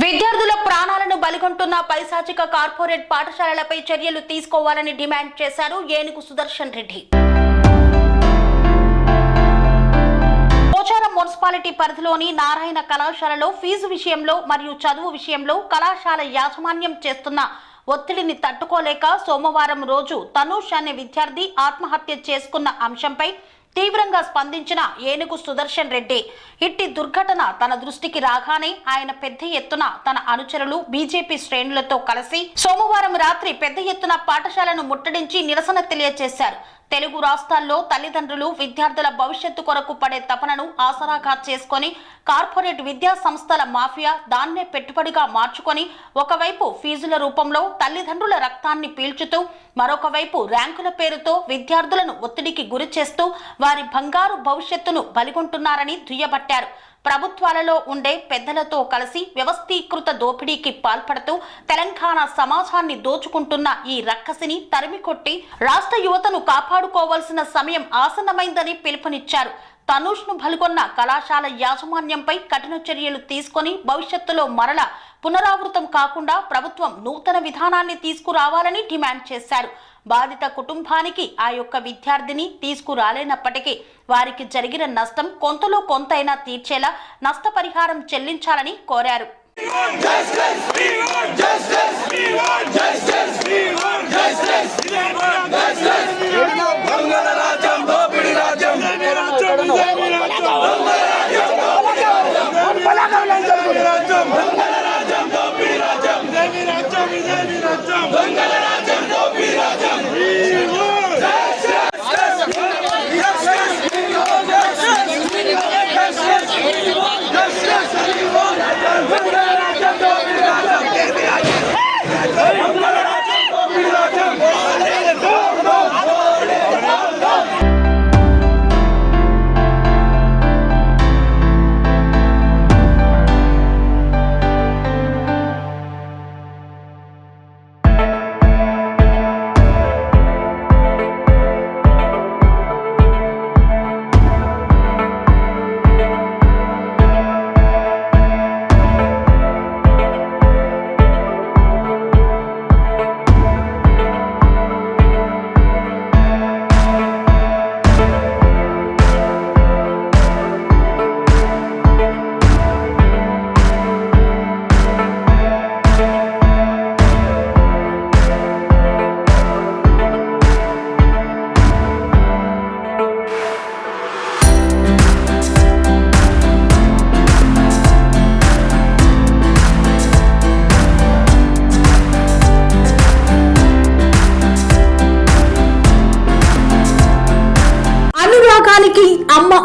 విద్యార్థుల ప్రాణాలను బలిగొంటున్న పైశాచిక కార్పొరేట్ పాఠశాలలపై చర్యలు తీసుకోవాలని డిమాండ్ చేశారు ఏనుగు సుదర్శన్ రెడ్డి. పోచారం మున్సిపాలిటీ పరిధిలోని నారాయణ కళాశాలలో ఫీజు విషయంలో మరియు చదువు విషయంలో కళాశాల యాజమాన్యం చేస్తున్న ఒత్తిడిని తట్టుకోలేక సోమవారం రోజు తనూష్ అనే విద్యార్థి ఆత్మహత్య చేసుకున్న అంశంపై తీవ్రంగా స్పందించిన ఏనుగు సుదర్శన్ రెడ్డి. ఇట్టి దుర్ఘటన తన దృష్టికి రాగానే ఆయన పెద్ద ఎత్తున తన అనుచరులు బీజేపీ శ్రేణులతో కలిసి సోమవారం రాత్రి పెద్ద ఎత్తున పాఠశాలను ముట్టడించి నిరసన తెలియజేశారు తెలుగు రాష్ట్రాల్లో తల్లిదండ్రులు విద్యార్థుల భవిష్యత్తు కొరకు పడే తపనను ఆసరాగా చేసుకొని కార్పొరేట్ విద్యా సంస్థల మాఫియా దాన్నే పెట్టుబడిగా మార్చుకొని ఒకవైపు ఫీజుల రూపంలో తల్లిదండ్రుల రక్తాన్ని పీల్చుతూ మరొక వైపు ర్యాంకుల పేరుతో విద్యార్థులను ఒత్తిడికి గురి చేస్తూ వారి బంగారు భవిష్యత్తును బలిగొంటున్నారని దుయ్యబట్టారు. ప్రభుత్వాలలో ఉండే పెద్దలతో కలిసి వ్యవస్థీకృత దోపిడీకి పాల్పడుతూ తెలంగాణ సమాజాన్ని దోచుకుంటున్న ఈ రక్కసిని తరిమికొట్టి రాష్ట్ర యువతను కాపాడుకోవాల్సిన సమయం ఆసన్నమైందని పిలుపునిచ్చారు. తనూష్ను బలిగొన్న కళాశాల యాజమాన్యంపై కఠిన చర్యలు తీసుకొని భవిష్యత్తులో మరల పునరావృతం కాకుండా ప్రభుత్వం నూతన విధానాన్ని తీసుకురావాలని డిమాండ్ చేశారు. బాధిత కుటుంబానికి ఆ యొక్క విద్యార్థిని తీసుకురాలేనప్పటికీ వారికి జరిగిన నష్టం కొంతలో కొంతైనా తీర్చేలా నష్టపరిహారం చెల్లించాలని కోరారు. Hey!